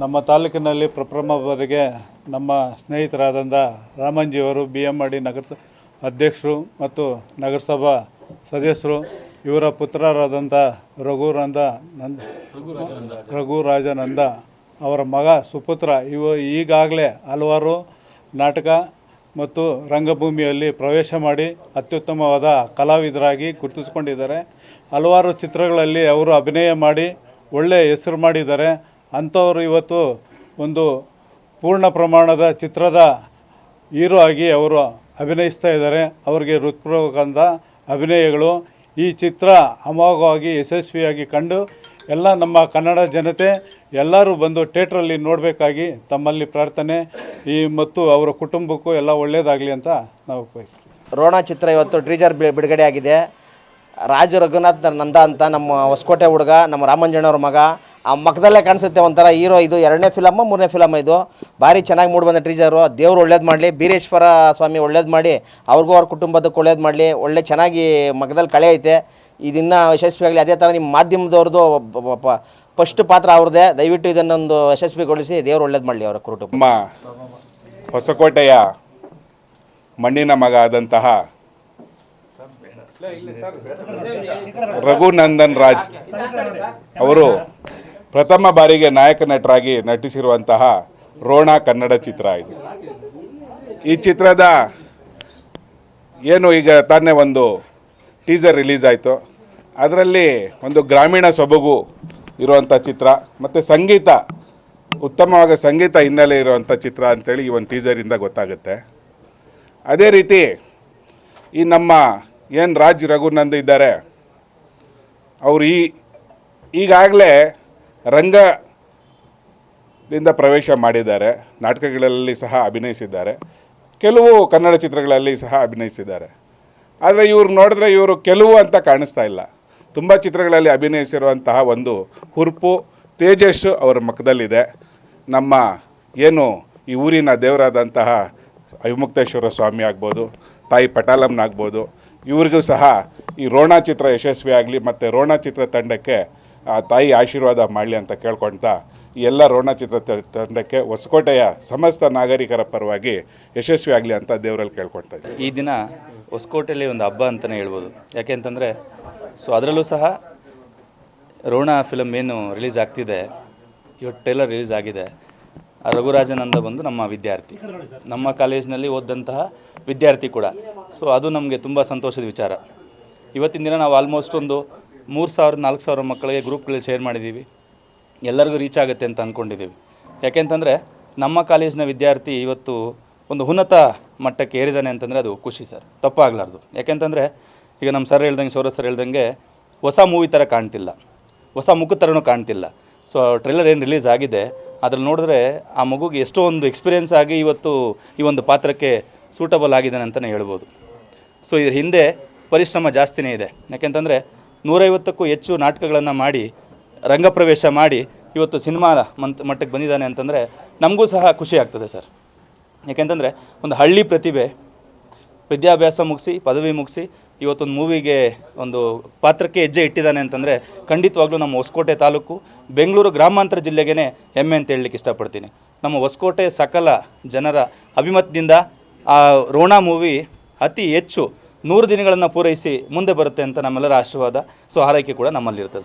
ನಮ್ಮ ತಾಲೂಕಿನಲ್ಲಿ ಪ್ರಪ್ರಥಮ ಬಾರಿಗೆ ನಮ್ಮ ಸ್ನೇಹಿತರಾದಂಥ ರಾಮಂಜಿಯವರು ಬಿ ಎಂ ಅಡಿ ನಗರಸ ಅಧ್ಯಕ್ಷರು ಮತ್ತು ನಗರಸಭಾ ಸದಸ್ಯರು, ಇವರ ಪುತ್ರರಾದಂಥ ರಘುನಂದ ನಂದ ರಘುರಾಜನಂದ ಅವರ ಮಗ ಸುಪುತ್ರ. ಇವ ಈಗಾಗಲೇ ಹಲವಾರು ನಾಟಕ ಮತ್ತು ರಂಗಭೂಮಿಯಲ್ಲಿ ಪ್ರವೇಶ ಮಾಡಿ ಅತ್ಯುತ್ತಮವಾದ ಕಲಾವಿದರಾಗಿ ಗುರುತಿಸ್ಕೊಂಡಿದ್ದಾರೆ. ಹಲವಾರು ಚಿತ್ರಗಳಲ್ಲಿ ಅವರು ಅಭಿನಯ ಮಾಡಿ ಒಳ್ಳೆಯ ಹೆಸರು ಮಾಡಿದ್ದಾರೆ. ಅಂಥವರು ಇವತ್ತು ಒಂದು ಪೂರ್ಣ ಪ್ರಮಾಣದ ಚಿತ್ರದ ಹೀರೋ ಆಗಿ ಅವರು ಅಭಿನಯಿಸ್ತಾ ಇದ್ದಾರೆ. ಅವರಿಗೆ ಹೃತ್ಪೂರ್ವಕಂದ ಅಭಿನಯಗಳು. ಈ ಚಿತ್ರ ಅಮೋಘವಾಗಿ, ಯಶಸ್ವಿಯಾಗಿ ಕಂಡು ಎಲ್ಲ ನಮ್ಮ ಕನ್ನಡ ಜನತೆ ಎಲ್ಲರೂ ಬಂದು ಥಿಯೇಟ್ರಲ್ಲಿ ನೋಡಬೇಕಾಗಿ ತಮ್ಮಲ್ಲಿ ಪ್ರಾರ್ಥನೆ, ಈ ಮತ್ತು ಅವರ ಕುಟುಂಬಕ್ಕೂ ಎಲ್ಲ ಒಳ್ಳೆಯದಾಗಲಿ ಅಂತ ನಾವು ರೋಣ ಚಿತ್ರ ಇವತ್ತು ಟ್ರೀಜರ್ ಬಿಡುಗಡೆ ಆಗಿದೆ ರಾಜು ರಘುನಾಥ್ ನಂದ ಅಂತ ನಮ್ಮ ಹೊಸಕೋಟೆ ಹುಡುಗ, ನಮ್ಮ ರಾಮಂಜಣ್ಣವ್ರ ಮಗ ಆ ಮಕ್ಕದಲ್ಲೇ ಕಾಣಿಸುತ್ತೆ ಒಂಥರ ಹೀರೋ ಇದು, ಎರಡನೇ ಫಿಲಮ್ಮ ಮೂರನೇ ಫಿಲಮ್ ಇದು. ಭಾರಿ ಚೆನ್ನಾಗಿ ಮೂಡಿ ಬಂದ ಟ್ರೀಜರು ದೇವ್ರು ಒಳ್ಳೇದು ಮಾಡಲಿ, ಬೀರೇಶ್ವರ ಸ್ವಾಮಿ ಒಳ್ಳೇದು ಮಾಡಿ ಅವ್ರಿಗೂ ಅವ್ರ ಕುಟುಂಬದಕ್ಕೆ ಒಳ್ಳೇದು ಮಾಡಲಿ, ಒಳ್ಳೆ ಚೆನ್ನಾಗಿ ಮಗದಲ್ಲಿ ಕಳೆ ಐತೆ. ಇದನ್ನು ಯಶಸ್ವಿಯಾಗಲಿ, ಅದೇ ಥರ ನಿಮ್ಮ ಮಾಧ್ಯಮದವ್ರದ್ದು ಫಸ್ಟ್ ಪಾತ್ರ ಅವ್ರದ್ದೇ ದಯವಿಟ್ಟು ಇದನ್ನೊಂದು ಯಶಸ್ವಿಗೊಳಿಸಿ, ದೇವ್ರು ಒಳ್ಳೇದು ಮಾಡಲಿ ಅವರ ಕುಟುಂಬ ಹೊಸಕೋಟೆಯ ಮಣ್ಣಿನ ಮಗ ಆದಂತಹ ರಘುನಂದನ್ ರಾಜ್ ಅವರು ಪ್ರಥಮ ಬಾರಿಗೆ ನಾಯಕ ನಟರಾಗಿ ನಟಿಸಿರುವಂತಹ ರೋಣ ಕನ್ನಡ ಚಿತ್ರ ಇದು. ಈ ಚಿತ್ರದ ಏನು ಈಗ ತಾನೇ ಒಂದು ಟೀಸರ್ ರಿಲೀಸ್ ಆಯಿತು. ಅದರಲ್ಲಿ ಒಂದು ಗ್ರಾಮೀಣ ಸೊಬಗು ಇರುವಂಥ ಚಿತ್ರ, ಮತ್ತು ಸಂಗೀತ, ಉತ್ತಮವಾದ ಸಂಗೀತ ಹಿನ್ನೆಲೆ ಇರುವಂಥ ಚಿತ್ರ ಅಂತೇಳಿ ಈ ಒಂದು ಟೀಸರಿಂದ ಗೊತ್ತಾಗುತ್ತೆ. ಅದೇ ರೀತಿ ಈ ನಮ್ಮ ಏನು ರಾಜ್ ರಘುನಂದ್ ಇದ್ದಾರೆ. ಅವರು ಈ ಈಗಾಗಲೇ ರಂಗದಿಂದ ಪ್ರವೇಶ ಮಾಡಿದ್ದಾರೆ. ನಾಟಕಗಳಲ್ಲಿ ಸಹ ಅಭಿನಯಿಸಿದ್ದಾರೆ. ಕೆಲವು ಕನ್ನಡ ಚಿತ್ರಗಳಲ್ಲಿ ಸಹ ಅಭಿನಯಿಸಿದ್ದಾರೆ. ಆದರೆ ಇವರು ನೋಡಿದ್ರೆ ಇವರು ಕೆಲವು ಅಂತ ಕಾಣಿಸ್ತಾ ಇಲ್ಲ. ತುಂಬ ಚಿತ್ರಗಳಲ್ಲಿ ಅಭಿನಯಿಸಿರುವಂತಹ ಒಂದು ಹುರುಪು ತೇಜಸ್ಸು ಅವರ ಮುಖದಲ್ಲಿದೆ. ನಮ್ಮ ಏನು ಈ ಊರಿನ ದೇವರಾದಂತಹ ಅವಿಮುಕ್ತೇಶ್ವರ ಸ್ವಾಮಿ ಆಗ್ಬೋದು, ತಾಯಿ ಪಟಾಲಮ್ನ ಆಗ್ಬೋದು ಇವ್ರಿಗೂ ಸಹ ಈ ರೋಣ ಚಿತ್ರ ಯಶಸ್ವಿ ಆಗಲಿ ಮತ್ತು ರೋಣ ಚಿತ್ರ ತಂಡಕ್ಕೆ ಆ ತಾಯಿ ಆಶೀರ್ವಾದ ಮಾಡಲಿ ಅಂತ ಕೇಳ್ಕೊಳ್ತಾ ಎಲ್ಲ ರೋಣ ಚಿತ್ರ ತಂಡಕ್ಕೆ ಹೊಸಕೋಟೆಯ ಸಮಸ್ತ ನಾಗರಿಕರ ಪರವಾಗಿ ಯಶಸ್ವಿ ಆಗಲಿ ಅಂತ ದೇವರಲ್ಲಿ ಕೇಳ್ಕೊಳ್ತಾ ಇದ್ದೀವಿ ಈ ದಿನ ಹೊಸಕೋಟೆಯಲ್ಲಿ ಒಂದು ಹಬ್ಬ ಅಂತಲೇ ಹೇಳ್ಬೋದು. ಯಾಕೆ ಅಂತಂದರೆ, ಸೊ ಅದರಲ್ಲೂ ಸಹ ರೋಣ ಫಿಲಮ್ ಏನು ರಿಲೀಸ್ ಆಗ್ತಿದೆ, ಇವತ್ತು ಟೇಲರ್ ರಿಲೀಸ್ ಆಗಿದೆ. ಆ ರಘುರಾಜನಂದ ಬಂದು ನಮ್ಮ ವಿದ್ಯಾರ್ಥಿ. ನಮ್ಮ ಕಾಲೇಜಿನಲ್ಲಿ ಓದಂತಹ ವಿದ್ಯಾರ್ಥಿ ಕೂಡ. ಸೊ ಅದು ನಮಗೆ ತುಂಬ ಸಂತೋಷದ ವಿಚಾರ. ಇವತ್ತಿನ ದಿನ ನಾವು ಆಲ್ಮೋಸ್ಟ್ ಒಂದು ಮೂರು ಸಾವಿರ, ನಾಲ್ಕು ಸಾವಿರ ಮಕ್ಕಳಿಗೆ ಗ್ರೂಪ್ಗಳಲ್ಲಿ ಶೇರ್ ಮಾಡಿದ್ದೀವಿ ಎಲ್ಲರಿಗೂ ರೀಚ್ ಆಗುತ್ತೆ ಅಂತ ಅಂದ್ಕೊಂಡಿದ್ದೀವಿ ಯಾಕೆಂತಂದರೆ ನಮ್ಮ ಕಾಲೇಜಿನ ವಿದ್ಯಾರ್ಥಿ ಇವತ್ತು ಒಂದು ಉನ್ನತ ಮಟ್ಟಕ್ಕೆ ಏರಿದ್ದಾನೆ ಅಂತಂದರೆ ಅದು ಖುಷಿ ಸರ್. ತಪ್ಪಾಗಲಾರ್ದು. ಯಾಕೆಂತಂದರೆ ಈಗ ನಮ್ಮ ಸರ್ ಹೇಳ್ದಂಗೆ ಸೌರ ಸರ್ ಹೇಳ್ದಂಗೆ ಹೊಸ ಮೂವಿ ಥರ ಕಾಣ್ತಿಲ್ಲ. ಹೊಸ ಮುಖ ಥರನೂ ಕಾಣ್ತಿಲ್ಲ. ಸೊ ಟ್ರೈಲರ್ ಏನು ರಿಲೀಸ್ ಆಗಿದೆ, ಅದ್ರಲ್ಲಿ ನೋಡಿದ್ರೆ ಆ ಮಗುಗೆ ಎಷ್ಟೋ ಒಂದು ಎಕ್ಸ್ಪೀರಿಯೆನ್ಸ್ ಆಗಿ ಇವತ್ತು ಈ ಒಂದು ಪಾತ್ರಕ್ಕೆ ಸೂಟಬಲ್ ಆಗಿದ್ದಾನೆ ಅಂತಲೇ ಹೇಳ್ಬೋದು. ಸೊ ಇದ್ರ ಹಿಂದೆ ಪರಿಶ್ರಮ ಜಾಸ್ತಿನೇ ಇದೆ. ಯಾಕೆಂತಂದರೆ ನೂರೈವತ್ತಕ್ಕೂ ಹೆಚ್ಚು ನಾಟಕಗಳನ್ನು ಮಾಡಿ, ರಂಗಪ್ರವೇಶ ಮಾಡಿ ಇವತ್ತು ಸಿನಿಮಾ ಮಂತ್, ಮಟ್ಟಕ್ಕೆ ಬಂದಿದ್ದಾನೆ ಅಂತಂದರೆ ನಮಗೂ ಸಹ ಖುಷಿ ಆಗ್ತದೆ ಸರ್. ಯಾಕೆಂತಂದರೆ ಒಂದು ಹಳ್ಳಿ ಪ್ರತಿಭೆ, ವಿದ್ಯಾಭ್ಯಾಸ ಮುಗಿಸಿ, ಪದವಿ ಮುಗಿಸಿ ಇವತ್ತೊಂದು ಮೂವಿಗೆ ಒಂದು ಪಾತ್ರಕ್ಕೆ ಹೆಜ್ಜೆ ಇಟ್ಟಿದ್ದಾನೆ ಅಂತಂದರೆ ಖಂಡಿತವಾಗ್ಲೂ ನಮ್ಮ ಹೊಸಕೋಟೆ ತಾಲೂಕು, ಬೆಂಗಳೂರು ಗ್ರಾಮಾಂತರ ಜಿಲ್ಲೆಗೇ ಹೆಮ್ಮೆ ಅಂತ ಹೇಳಲಿಕ್ಕೆ ಇಷ್ಟಪಡ್ತೀನಿ. ನಮ್ಮ ಹೊಸಕೋಟೆ ಸಕಲ ಜನರ ಅಭಿಮತದಿಂದ ಆ ರೋಣ ಮೂವಿ ಅತಿ ಹೆಚ್ಚು ನೂರು ದಿನಗಳನ್ನು ಪೂರೈಸಿ ಮುಂದೆ ಬರುತ್ತೆ ಅಂತ ನಮ್ಮೆಲ್ಲರ ಆಶೀರ್ವಾದ. ಸೊ ಹಾರೈಕೆ ಕೂಡ ನಮ್ಮಲ್ಲಿರ್ತದೆ